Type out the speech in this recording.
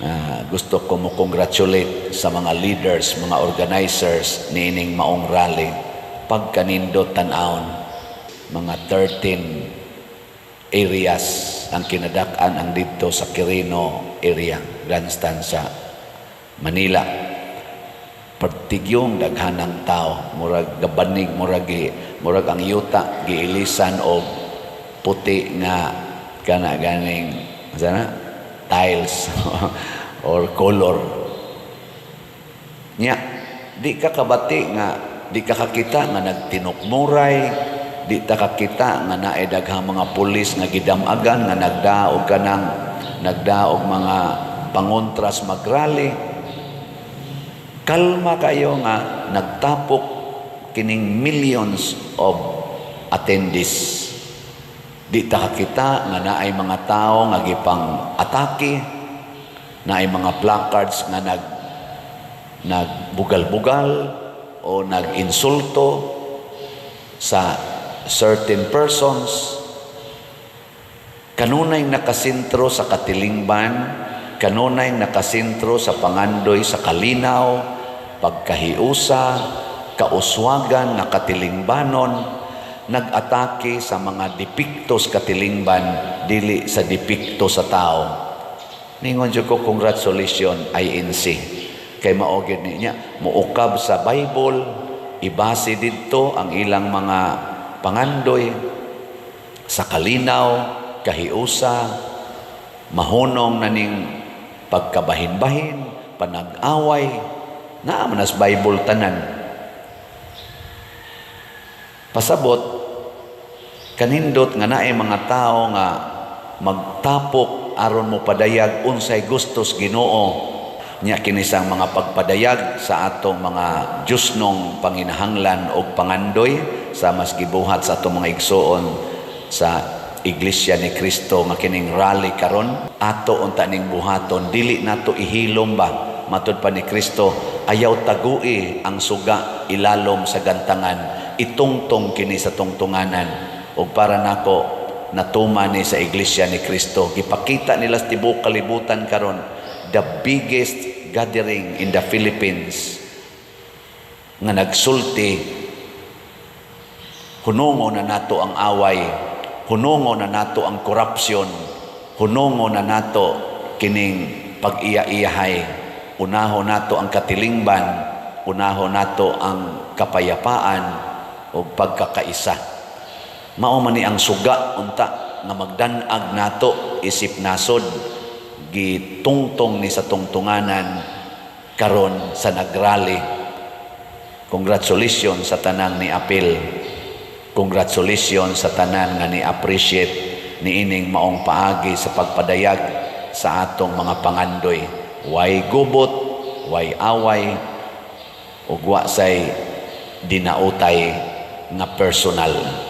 Ah, gusto ko mo congratulate sa mga leaders, mga organizers ni ining maong rally. Pagkanindot tanawon, mga 13 areas ang kinadak-an ang dito sa Quirino area, Grandstand sa Manila. Pertigyong daghanang tao, murag gabanig, murag, murag ang yuta, giilisan o puti nga kana ganing sana tiles or color. Nya di ka kabati nga di ka kakita nga nagtinukmuray di ta kakita nga naay daghang mga pulis nga gidamagan nga nagdaog ka ng nagdaog mga pangontras magrally kalma kayo nga nagtapok kining millions of attendees Di ta kakita nga naay mga tao nga gipang atake, naay mga placards nga nag nagbugal-bugal o nag-insulto sa certain persons. Kanunay nakasintro sa katilingban, kanunay nakasintro sa pangandoy sa kalinaw, pagkahiusa, kauswagan na katilingbanon, nag-atake sa mga depiktos katilingban dili sa depikto sa tao. Ningon jud ko congratulations INC. Kay maogid niya muukab sa Bible, ibase didto ang ilang mga pangandoy sa kalinaw, kahiusa, mahunong na ning pagkabahin-bahin, panag-away, naa man Bible tanan. Pasabot, kanindot nga naay mga tao nga magtapok aron mo padayag unsay gustos Ginoo. Nya kinisang mga pagpadayag sa atong mga Diyosnong panginahanglan o pangandoy sa mas gibuhat sa atong mga igsoon sa Iglesia ni Kristo nga kining rally karon. Ato unta ning buhaton dili nato ihilom ba? Matud pa ni Kristo ayaw tagui ang suga ilalom sa gantangan itungtong kini sa tungtunganan ug para nako natuma ni sa iglesia ni Kristo gipakita nila sa tibuok kalibutan karon the biggest gathering in the Philippines nga nagsulti hunungo na nato ang away hunungo na nato ang korupsyon hunungo na nato kining pag-iya-iyahay unaho nato ang katilingban unaho nato ang kapayapaan o pagkakaisa. Mao man ang suga unta nga magdanag nato isip nasod gitungtong ni sa tungtunganan karon sa nagrally. Congratulations sa tanang ni apil. Congratulations sa tanan nga ni appreciate ni ining maong paagi sa pagpadayag sa atong mga pangandoy. Way gubot, way away, ug wa say dinautay nga personal